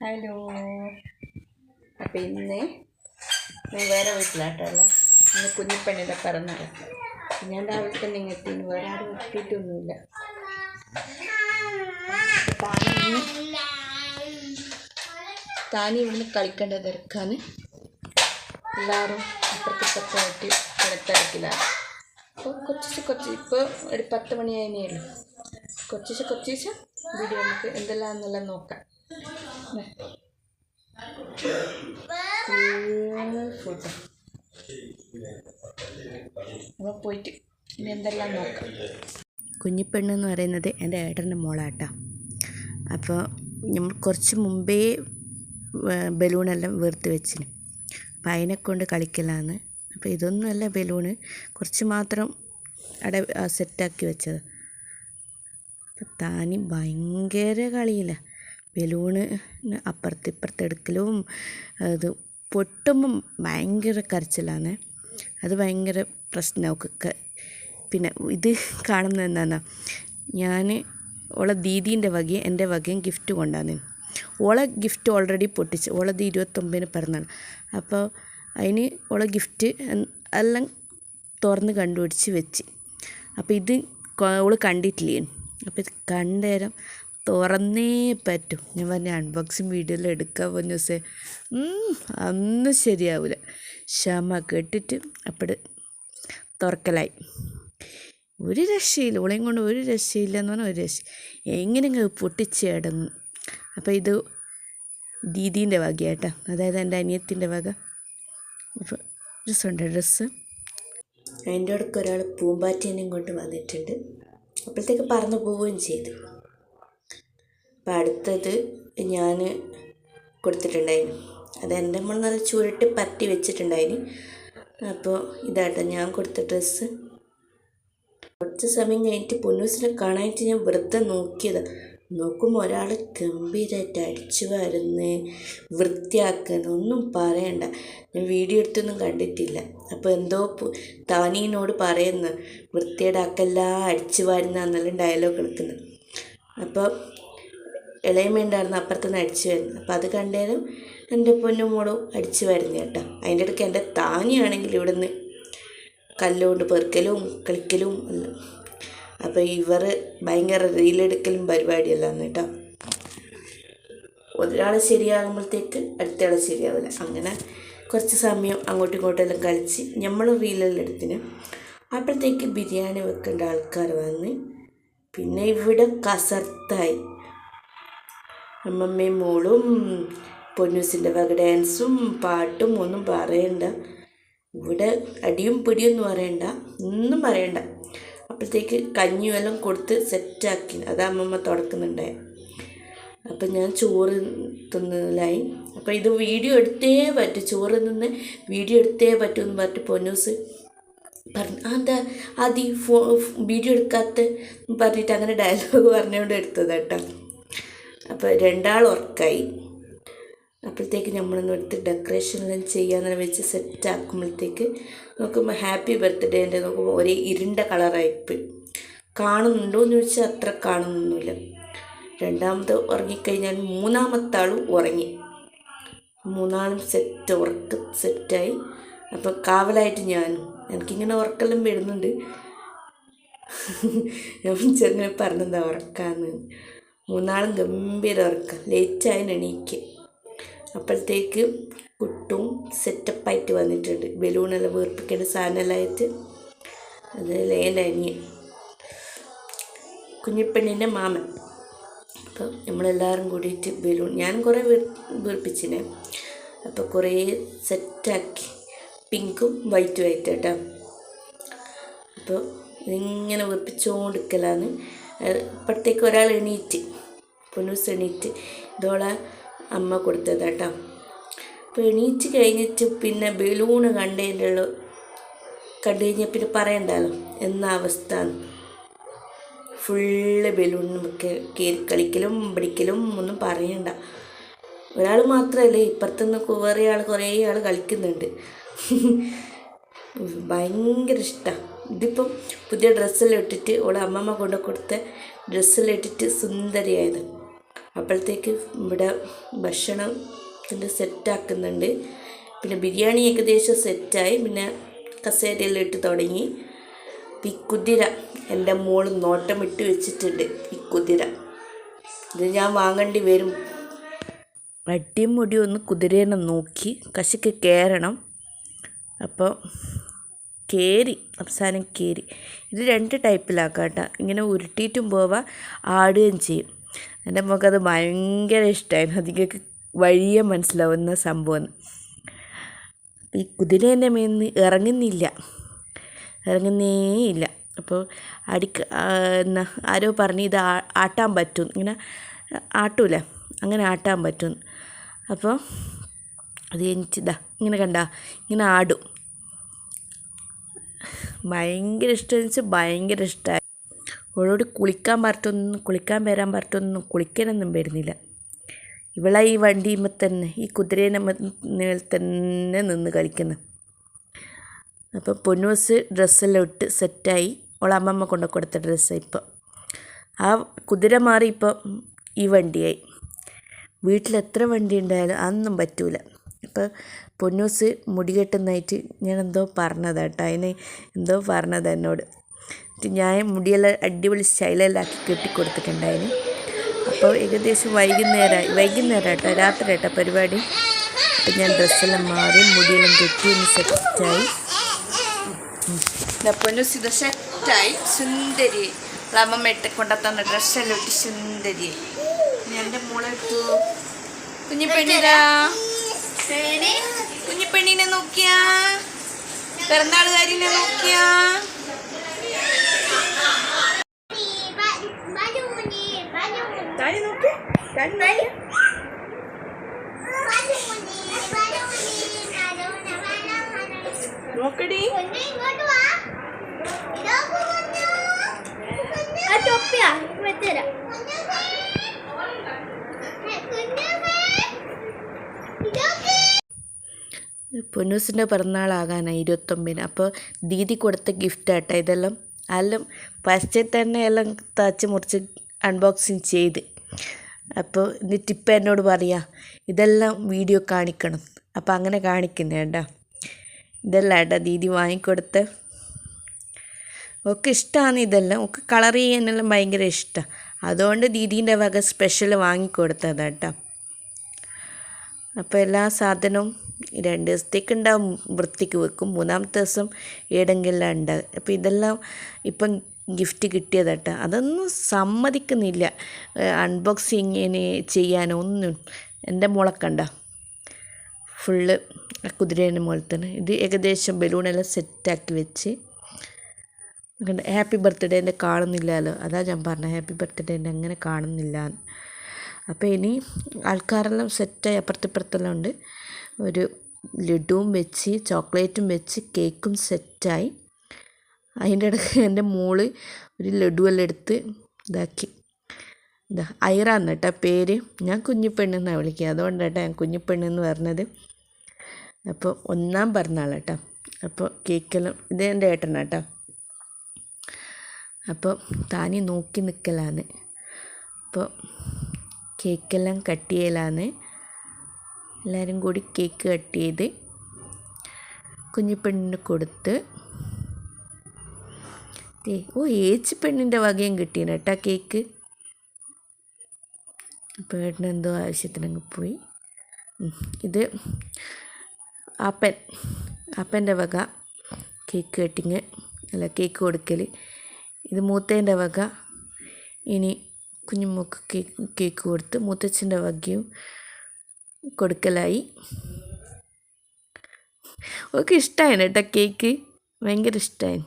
Hello. അപ്പം ഇന്ന് ഞാൻ വേറെ വീട്ടിലാട്ടല്ല ഇന്ന് കുഞ്ഞിപ്പണിയുടെ പിറന്നാൾ ഞാൻ രാവിലെ തന്നെ ഇങ്ങ് എത്തിന് വേറെ ആരും എത്തിയിട്ടൊന്നുമില്ല താനി ഇവിടുന്ന് കളിക്കേണ്ട തിരക്കാണ്. എല്ലാവരും അപ്പുറത്തിപ്പുറത്തായിട്ട് കിടത്തിരക്കിലാണ്. അപ്പോൾ കൊച്ചിച്ച് കൊച്ചി ഇപ്പോൾ ഒരു പത്ത് മണിയായതിനേ ഉള്ളൂ കൊച്ചിച്ച് കൊച്ചിച്ച് വീഡിയോ നമുക്ക് എന്തെല്ലാം എന്നെല്ലാം നോക്കാം. അപ്പോൾ പോയിട്ട് കുഞ്ഞിപ്പെണ്ണ് എന്ന് പറയുന്നത് എന്റെ ഏട്ടന്റെ മോളാട്ടാ. അപ്പോൾ നമ്മൾ കുറച്ച് മുമ്പേ ബലൂണെല്ലാം വീർത്ത് വെച്ചിന്. അപ്പം അതിനെ കൊണ്ട് കളിക്കലാന്ന്. അപ്പോൾ ഇതൊന്നുമല്ല ബലൂണ് കുറച്ച് മാത്രം അവിടെ സെറ്റാക്കി വെച്ചത്. അപ്പം താനി ഭയങ്കര കളിയില്ല ബലൂണ് അപ്പുറത്ത് ഇപ്പുറത്ത് എടുക്കലും അത് പൊട്ടുമ്പം ഭയങ്കര കരച്ചിലാണ്. അത് ഭയങ്കര പ്രശ്നമൊക്കെ പിന്നെ ഇത് കാണുന്നത് എന്താണെന്നാ ഞാൻ ഓളെ ദീദീന്റെ വകയും എന്റെ വകയും ഗിഫ്റ്റ് കൊണ്ടാന്ന് ഓളെ ഗിഫ്റ്റ് ഓൾറെഡി പൊട്ടിച്ച് ഓളത് ഇരുപത്തൊമ്പതിന് പിറന്നാൾ അപ്പോൾ അതിന് ഓളെ ഗിഫ്റ്റ് എല്ലാം തുറന്ന് കണ്ടുപിടിച്ച് വെച്ച്. അപ്പോൾ ഇത് ഓൾ കണ്ടിട്ടില്ലേ അപ്പോൾ ഇത് കണ്ടേരം തുറന്നേ പറ്റും. ഞാൻ പറഞ്ഞ അൺബോക്സിങ് വീഡിയോയിൽ എടുക്കാൻ പോകുന്ന ദിവസേ അന്ന് ശരിയാവില്ല ക്ഷമ കെട്ടിട്ട് അപ്പോൾ തുറക്കലായി. ഒരു രക്ഷയില്ല. ഓളെയും കൊണ്ട് ഒരു രക്ഷയില്ല എന്ന് പറഞ്ഞാൽ ഒരു രക്ഷ. എങ്ങനെയെങ്കിലും പൊട്ടിച്ചേടന്നു അപ്പോൾ ഇത് ദീദീന്റെ വകയാട്ടോ. അതായത് എന്റെ അനിയത്തിന്റെ വക. അപ്പോൾ ഡ്രസ്സുണ്ട് ഡ്രസ്സ്? അതിന്റെ ഇടയ്ക്ക് ഒരാൾ പൂമ്പാറ്റേനെയും കൊണ്ട് വന്നിട്ടുണ്ട്. അപ്പോഴത്തേക്ക് പറന്നു പോവുകയും ചെയ്തു. അപ്പം അടുത്തത് ഞാൻ കൊടുത്തിട്ടുണ്ടായിരുന്നു അത് എന്റെ നമ്മൾ നല്ല ചുരുട്ടി പറ്റി വെച്ചിട്ടുണ്ടായിരുന്നു അപ്പോൾ ഇതാട്ടോ ഞാൻ കൊടുത്ത ഡ്രസ്സ്. കുറച്ച് സമയം കഴിഞ്ഞിട്ട് പൊന്നൂസിനെ കാണാനായിട്ട് ഞാൻ വെറുതെ നോക്കിയതാണ് നോക്കുമ്പോൾ ഒരാൾ ഗംഭീരമായിട്ട് അടിച്ചു വരുന്ന് വൃത്തിയാക്കുന്നു ഒന്നും പറയണ്ട. ഞാൻ വീഡിയോ എടുത്തൊന്നും കണ്ടിട്ടില്ല. അപ്പോൾ എന്തോ താനീനോട് പറയുന്നു വൃത്തിയേടാക്കല്ല അടിച്ചു വരുന്ന എന്നെല്ലാം ഡയലോഗ് എടുക്കുന്നത്. അപ്പോൾ ഇളയമേണ്ടായിരുന്നു അപ്പുറത്തുനിന്ന് അടിച്ചു വരുന്നത്. അപ്പം അത് കണ്ടേരം എന്റെ പൊന്നും മോളും അടിച്ചു വരുന്നു കേട്ടോ. അതിന്റെ ഇടയ്ക്ക് എന്റെ താങ്ങിയാണെങ്കിൽ ഇവിടെ നിന്ന് കല്ലുകൊണ്ട് പെറുക്കലും കളിക്കലും അപ്പോൾ ഇവർ ഭയങ്കര റീലെടുക്കലും പരിപാടിയല്ലാന്ന് കേട്ടോ. ഒരാൾ ശരിയാകുമ്പോഴത്തേക്ക് അടുത്തയാൾ ശരിയാവില്ല. അങ്ങനെ കുറച്ച് സമയം അങ്ങോട്ടും ഇങ്ങോട്ടും എല്ലാം കളിച്ച് നമ്മൾ റീലെല്ലാം എടുത്തിന്. അപ്പോഴത്തേക്ക് ബിരിയാണി വെക്കേണ്ട ആൾക്കാർ വന്ന് പിന്നെ ഇവിടെ കസർത്തായി. അമ്മമ്മയും മോളും പൊന്നൂസിന്റെ വക ഡാൻസും പാട്ടും ഒന്നും പറയണ്ട. ഇവിടെ അടിയും പിടിയും ഒന്നും പറയണ്ട ഒന്നും പറയണ്ട അപ്പോഴത്തേക്ക് കഞ്ഞിയെല്ലാം കൊടുത്ത് സെറ്റാക്കി. അത് അമ്മമ്മ തുടക്കുന്നുണ്ടായി അപ്പം ഞാൻ ചോറ് തിന്നലായി. അപ്പോൾ ഇത് വീഡിയോ എടുത്തേ പറ്റൂ. ചോറ് നിന്ന് വീഡിയോ എടുത്തേ പറ്റൂ എന്ന് പറഞ്ഞിട്ട് പൊന്നൂസ് പറഞ്ഞു. അതാ ആദ്യം ഫോ വീഡിയോ എടുക്കാത്ത പറഞ്ഞിട്ട് അങ്ങനെ ഡയലോഗ് പറഞ്ഞുകൊണ്ട് എടുത്തത് കേട്ടോ. അപ്പോൾ രണ്ടാൾ ഉറക്കായി. അപ്പോഴത്തേക്ക് നമ്മളൊന്ന് എടുത്ത് ഡെക്കറേഷൻ എല്ലാം ചെയ്യാന്ന് വെച്ച് സെറ്റ് ആക്കുമ്പോഴത്തേക്ക് നോക്കുമ്പോൾ ഹാപ്പി ബർത്ത്ഡേ എന്റെ നോക്കുമ്പോൾ ഒരേ ഇരുണ്ട കളറായിപ്പോയി കാണുന്നുണ്ടോ എന്ന് ചോദിച്ചാൽ അത്ര കാണുന്നൊന്നുമില്ല. രണ്ടാമത് ഉറങ്ങിക്കഴിഞ്ഞാൽ മൂന്നാമത്തെ ആളും ഉറങ്ങി. മൂന്നാളും സെറ്റ് ഉറക്ക സെറ്റായി അപ്പോൾ കാവലായിട്ട് ഞാനും. എനിക്കിങ്ങനെ ഉറക്കെല്ലാം വരുന്നുണ്ട്. ഞാൻ ചെറുങ്ങനെ പറഞ്ഞതാ ഉറക്കാന്ന്. മൂന്നാളും ഗംഭീര ഉറക്കം. ലേറ്റായി എണീക്ക്. അപ്പോഴത്തേക്ക് കുട്ടും സെറ്റപ്പായിട്ട് വന്നിട്ടുണ്ട്. ബലൂണെല്ലാം വീർപ്പിക്കേണ്ട സാധനമെല്ലാം അത് എന്റെ അനിയൻ കുഞ്ഞിപ്പെണ്ണിന്റെ മാമൻ. അപ്പോൾ നമ്മളെല്ലാവരും കൂടിയിട്ട് ബലൂൺ ഞാൻ കുറേ വീർ വീർപ്പിച്ചിനെ. അപ്പോൾ കുറേ സെറ്റാക്കി പിങ്കും വൈറ്റും ആയിട്ട് കേട്ടോ. അപ്പോൾ ഇതിങ്ങനെ വീർപ്പിച്ചുകൊണ്ടിരിക്കലാണ് ഇപ്പോഴത്തേക്ക് ഒരാൾ എണീറ്റ്. പൊന്നൂസ് എണീറ്റ് ഇതോളെ അമ്മ കൊടുത്തത് കേട്ടോ. അപ്പോൾ എണീച്ച് കഴിഞ്ഞിട്ട് പിന്നെ ബലൂണ് കണ്ടതിന്റെ കണ്ടു കഴിഞ്ഞാൽ പിന്നെ പറയണ്ടല്ലോ എന്ന അവസ്ഥ? ഫുള്ള് ബലൂൺ നമുക്ക് കയറി കളിക്കലും പിടിക്കലും ഒന്നും പറയണ്ട. ഒരാൾ മാത്രമല്ലേ ഇപ്പുറത്തുനിന്ന് വേറെ ആൾ കുറേ ആൾ കളിക്കുന്നുണ്ട്. ഭയങ്കര ഇഷ്ടമാണ് ഇതിപ്പം പുതിയ ഡ്രസ്സെല്ലാം ഇട്ടിട്ട് ഓളെ അമ്മമ്മ കൊണ്ടു കൊടുത്ത ഡ്രസ്സെല്ലാം ഇട്ടിട്ട് സുന്ദരിയായത്. അപ്പോഴത്തേക്ക് ഇവിടെ ഭക്ഷണത്തിന്റെ സെറ്റാക്കുന്നുണ്ട്. പിന്നെ ബിരിയാണി ഏകദേശം സെറ്റായി. പിന്നെ കസേരയെല്ലാം ഇട്ട് തുടങ്ങി. ഈ കുതിര എന്റെ മോൾ നോട്ടമിട്ട് വെച്ചിട്ടുണ്ട് ഈ കുതിര. ഇത് ഞാൻ വാങ്ങേണ്ടി വരും. അടിയും മുടിയും ഒന്ന് കുതിരേനെ നോക്കി കശക്ക് കയറണം. അപ്പോൾ കയറി അവസാനം കയറി ഇത് രണ്ട് ടൈപ്പിലാക്കാം കേട്ടോ ഇങ്ങനെ ഉരുട്ടിയിട്ടും പോവാം ആടുകയും ചെയ്യും. എന്റെ അത് ഭയങ്കര ഇഷ്ടമായിരുന്നു അധികം വഴിയെ മനസ്സിലാവുന്ന സംഭവം. ഈ കുതിര എന്റെ മേന്ന് ഇറങ്ങുന്നില്ല. ഇറങ്ങുന്നേ ഇല്ല അപ്പോൾ അടിക്ക എന്നാ ആരോ പറഞ്ഞ് ഇത് ആട്ടാൻ പറ്റും. ഇങ്ങനെ ആട്ടൂല? അങ്ങനെ ആട്ടാൻ പറ്റും. അപ്പോൾ അത് എനിച്ചിതാ ഇങ്ങനെ കണ്ട ഇങ്ങനെ ആടും. ഭയങ്കര ഇഷ്ടമെന്ന് വെച്ചാൽ ഭയങ്കര ഇഷ്ടമായി അവളോട് കുളിക്കാൻ പറഞ്ഞൊന്നും കുളിക്കാൻ വരാൻ പറഞ്ഞൊന്നും കുളിക്കാനൊന്നും വരുന്നില്ല. ഇവളെ ഈ വണ്ടിയുമ്പോൾ തന്നെ ഈ കുതിരേനെ തന്നെ നിന്ന് കളിക്കുന്നു. അപ്പം പൊന്നൂസ് ഡ്രസ്സെല്ലാം ഇട്ട് സെറ്റായി. ഓൾ അമ്മമ്മ കൊണ്ടു കൊടുത്ത ഡ്രസ്സ് ഇപ്പം. ആ കുതിര മാറി ഇപ്പം ഈ വണ്ടിയായി. വീട്ടിൽ എത്ര വണ്ടി ഉണ്ടായാലും അതൊന്നും പറ്റൂല. ഇപ്പം പൊന്നൂസ് മുടി കെട്ടുന്നതായിട്ട് ഞാൻ എന്തോ പറഞ്ഞതാട്ടോ അതിന് എന്തോ പറഞ്ഞത് എന്നോട്. ഞാൻ മുടിയെല്ലാം അടിപൊളി സ്റ്റൈലെല്ലാം ആക്കി കെട്ടിക്കൊടുത്തിട്ടുണ്ടായിന്. അപ്പോൾ ഏകദേശം വൈകുന്നേരമായി വൈകുന്നേരം കേട്ടോ രാത്രി കേട്ടോ പരിപാടി. അപ്പം ഞാൻ ഡ്രസ്സെല്ലാം മാറി മുടിയെല്ലാം കെട്ടി ഒന്ന് സെറ്റായി. അപ്പോൾ ഇത് സെറ്റായി. സുന്ദരി അമ്മമ്മ ഇട്ട് കൊണ്ടുത്തന്ന ഡ്രസ്സെല്ലാം ഇട്ട് സുന്ദരി. എന്റെ മോളെ എടുത്തു. കുഞ്ഞിപ്പെണ്ണിതാ കുഞ്ഞിപ്പെണ്ണിനെ നോക്കിയാ. പിറന്നാളുകാരിനെ നോക്കിയാ. താഴെ നോക്കി. താഴെ നോക്കി. നോക്കടി. ടൊപ്പിയാ. വെച്ചുതരാം. പൊന്നൂസിന്റെ പിറന്നാളാകാനായി ഇരുപത്തൊമ്പതിന്. അപ്പോൾ ദീദി കൊടുത്ത ഗിഫ്റ്റ് ആട്ടോ ഇതെല്ലാം. എല്ലാം ഫസ്റ്റ് തന്നെ എല്ലാം തച്ച് മുറിച്ച് അൺബോക്സിങ് ചെയ്ത്. അപ്പോൾ എന്നിട്ട് എന്നോട് പറയാ ഇതെല്ലാം വീഡിയോ കാണിക്കണം. അപ്പോൾ അങ്ങനെ കാണിക്കുന്നേ കേട്ടോ. ഇതെല്ലാം ഏട്ടാ ദീദി വാങ്ങിക്കൊടുത്ത്. ഒക്കെ ഇഷ്ടമാണ് ഇതെല്ലാം. ഒക്കെ കളർ ചെയ്യാനെല്ലാം ഭയങ്കര ഇഷ്ടമാണ് അതുകൊണ്ട് ദീദീന്റെ വക സ്പെഷ്യൽ വാങ്ങിക്കൊടുത്തതാണ് കേട്ടോ. അപ്പോൾ എല്ലാ സാധനവും രണ്ട് ദിവസത്തേക്ക് ഉണ്ടാവും വൃത്തിക്ക് വെക്കും. മൂന്നാമത്തെ ദിവസം ഏടെങ്കിലും ഉണ്ടാകും അപ്പോൾ ഇതെല്ലാം ഇപ്പം ഗിഫ്റ്റ് കിട്ടിയതാട്ടോ. അതൊന്നും സമ്മതിക്കുന്നില്ല. അൺബോക്സിങ്ങിന് ചെയ്യാനോ ഒന്നും. എന്റെ മുളക്കണ്ട ഫുള്ള് കുതിരേന്റെ മുകളിൽ തന്നെ. ഇത് ഏകദേശം ബലൂണെല്ലാം സെറ്റാക്കി വെച്ച്. ഹാപ്പി ബർത്ത്ഡേന്റെ കാണുന്നില്ലല്ലോ. അതാ ഞാൻ പറഞ്ഞത് ഹാപ്പി ബർത്ത്ഡേന്റെ അങ്ങനെ കാണുന്നില്ല അപ്പോൾ ഇനി ആൾക്കാരെല്ലാം സെറ്റായി അപ്പുറത്തിപ്പുറത്തെല്ലാം ഉണ്ട്. ഒരു ലഡുവും വെച്ച് ചോക്ലേറ്റും വെച്ച് കേക്കും സെറ്റായി. അതിന്റെ ഇടയ്ക്ക് എന്റെ മോൾ ഒരു ലഡുവെല്ലാം എടുത്ത് ഇതാക്കി. ഇതാ ഐറാന്ന് കേട്ടോ പേര്. ഞാൻ കുഞ്ഞിപ്പെണ്ണെന്നാണ് വിളിക്കുക. അതുകൊണ്ടാട്ടോ ഞാൻ കുഞ്ഞിപ്പെണ്ണെന്ന് പറഞ്ഞത്. അപ്പോൾ ഒന്നാം പിറന്നാൾ കേട്ടോ അപ്പോൾ കേക്കെല്ലാം ഇത് എന്റെ ഏട്ടനാട്ടോ. അപ്പോൾ താനി നോക്കി നിൽക്കലാണ് അപ്പോൾ കേക്കെല്ലാം കട്ട് ചെയ്യലാണ്. എല്ലാവരും കൂടി കേക്ക് കട്ട് ചെയ്ത് കുഞ്ഞിപ്പെണ്ണിന് കൊടുത്ത് ദേ ഓ ഏച്ചി പെണ്ണിന്റെ വകയും കിട്ടിയാണ് കേട്ടോ കേക്ക്. ഏട്ടന് എന്തോ ആവശ്യത്തിനങ്ങ് പോയി. ഇത് അപ്പൻ അപ്പന്റെ വക കേക്ക് കട്ടിങ് അല്ല കേക്ക് കൊടുക്കൽ ഇത് മൂത്തേന്റെ വക. ഇനി കുഞ്ഞുമോക്ക് കേക്ക് കേക്ക് കൊടുത്ത് മൂത്തച്ഛന്റെ വകയും കൊടുക്കലായി. ഓക്കെ ഇഷ്ടമായിന് കേട്ടോ കേക്ക്. ഭയങ്കര ഇഷ്ടമായി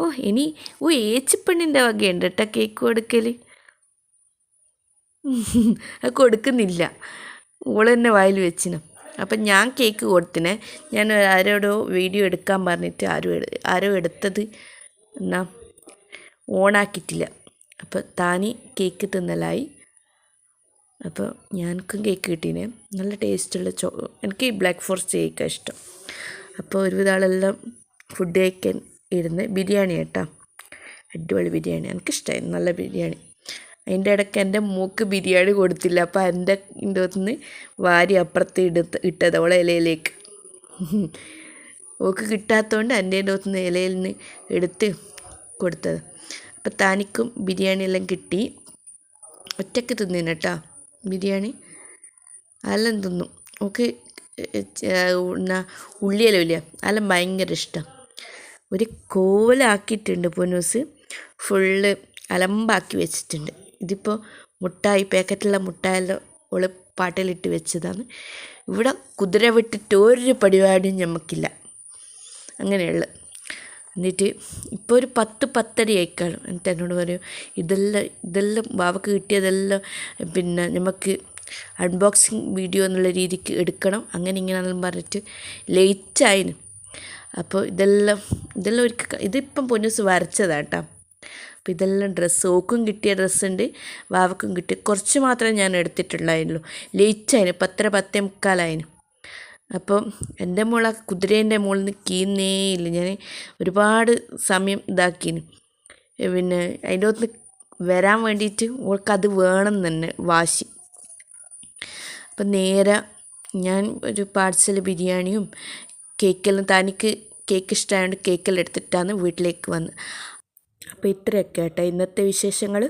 ഓ ഇനി ഓ ഏച്ചിപ്പെണ്ണിന്റെ വകയുണ്ട് കേട്ടോ കേക്ക് കൊടുക്കൽ അത് കൊടുക്കുന്നില്ല. ഓൾ തന്നെ വായിൽ വെച്ചിന്. അപ്പം ഞാൻ കേക്ക് കൊടുത്തിനെ. ഞാൻ ആരോടോ വീഡിയോ എടുക്കാൻ പറഞ്ഞിട്ട് ആരും ആരോ എടുത്തത് എന്നാ ഓണാക്കിയിട്ടില്ല. അപ്പോൾ താനി കേക്ക് തിന്നലായി. അപ്പോൾ ഞാനക്കും കേക്ക് കിട്ടീനെ. നല്ല ടേസ്റ്റുള്ള ചോ എനിക്ക് ബ്ലാക്ക് ഫോറസ്റ്റ് കേക്കാണ് ഇഷ്ടം. അപ്പോൾ ഒരുവിധ ആളെല്ലാം ഫുഡ് കഴിക്കാൻ ഇരുന്ന് ബിരിയാണി കേട്ടോ. അടിപൊളി ബിരിയാണി. എനിക്കിഷ്ടമായി നല്ല ബിരിയാണി. അതിന്റെ ഇടയ്ക്ക് എന്റെ മൂക്ക് ബിരിയാണി കൊടുത്തില്ല. അപ്പോൾ എന്റെ ഇതിന്റെ നിന്ന് വാരി അപ്പുറത്ത് എടുത്ത് ഇട്ടത് അവളെ ഇലയിലേക്ക്. ഓക്ക് കിട്ടാത്തതുകൊണ്ട് എന്റെ നിന്ന് ഇലയിൽ നിന്ന് എടുത്ത് കൊടുത്തത്. അപ്പോൾ താനിക്കും ബിരിയാണി എല്ലാം കിട്ടി. ഒറ്റയ്ക്ക് തിന്നിന് കേട്ടോ ബിരിയാണി. അതെല്ലാം തിന്നും. ഓക്ക് ഉള്ളിയെല്ലാം ഇല്ല? അതെല്ലാം ഭയങ്കര ഇഷ്ടം. ഒരു കോലാക്കിയിട്ടുണ്ട് പൊന്നൂസ്. ഫുള്ള് അലമ്പാക്കി വെച്ചിട്ടുണ്ട്. ഇതിപ്പോൾ മുട്ടായി പാക്കറ്റുള്ള മുട്ടായെല്ലാം ഓൾ പാട്ടിലിട്ട് വെച്ചതാണ്. ഇവിടെ കുതിര വിട്ടിട്ട് ഒരു പരിപാടിയും ഞമ്മക്കില്ല. അങ്ങനെയുള്ള. എന്നിട്ട് ഇപ്പോൾ ഒരു പത്ത് പത്തര ആയിക്കാളും എന്നിട്ട് എന്നോട് പറയും ഇതെല്ലാം ഇതെല്ലാം ബാവക്ക് കിട്ടിയതെല്ലാം പിന്നെ നമുക്ക് അൺബോക്സിങ് വീഡിയോ എന്നുള്ള രീതിക്ക് എടുക്കണം. അങ്ങനെ ഇങ്ങനെയെല്ലാം പറഞ്ഞിട്ട് ലേറ്റായിന് അപ്പോൾ ഇതെല്ലാം ഇതെല്ലാം ഒരു ഇതിപ്പം പൊന്നൂസ് വരച്ചതാണ് കേട്ടോ. അപ്പോൾ ഇതെല്ലാം ഡ്രസ്സ് ഓക്കും കിട്ടിയ ഡ്രസ്സുണ്ട് വാവക്കും കിട്ടിയ കുറച്ച് മാത്രമേ ഞാൻ എടുത്തിട്ടുള്ളായിരുന്നുള്ളൂ. ലേറ്റായിന് പത്തര പത്തേ മുക്കാലായിന്. അപ്പം എന്റെ മോള കുതിരേന്റെ മുകളിൽ നിന്ന് കീന്നേ ഇല്ല ഞാൻ ഒരുപാട് സമയം ഇതാക്കീന്. പിന്നെ അതിന്റെ അകത്ത് വരാൻ വേണ്ടിയിട്ട് ഓൾക്ക് അത് വേണം തന്നെ വാശി. അപ്പം നേരെ ഞാൻ ഒരു പാർസൽ ബിരിയാണിയും കേക്കെല്ലാം തനിക്ക് കേക്ക് ഇഷ്ടമായതുകൊണ്ട് കേക്കെല്ലാം എടുത്തിട്ടാണ് വീട്ടിലേക്ക് വന്നത് അപ്പോൾ ഇത്രയൊക്കെ കേട്ടോ ഇന്നത്തെ വിശേഷങ്ങൾ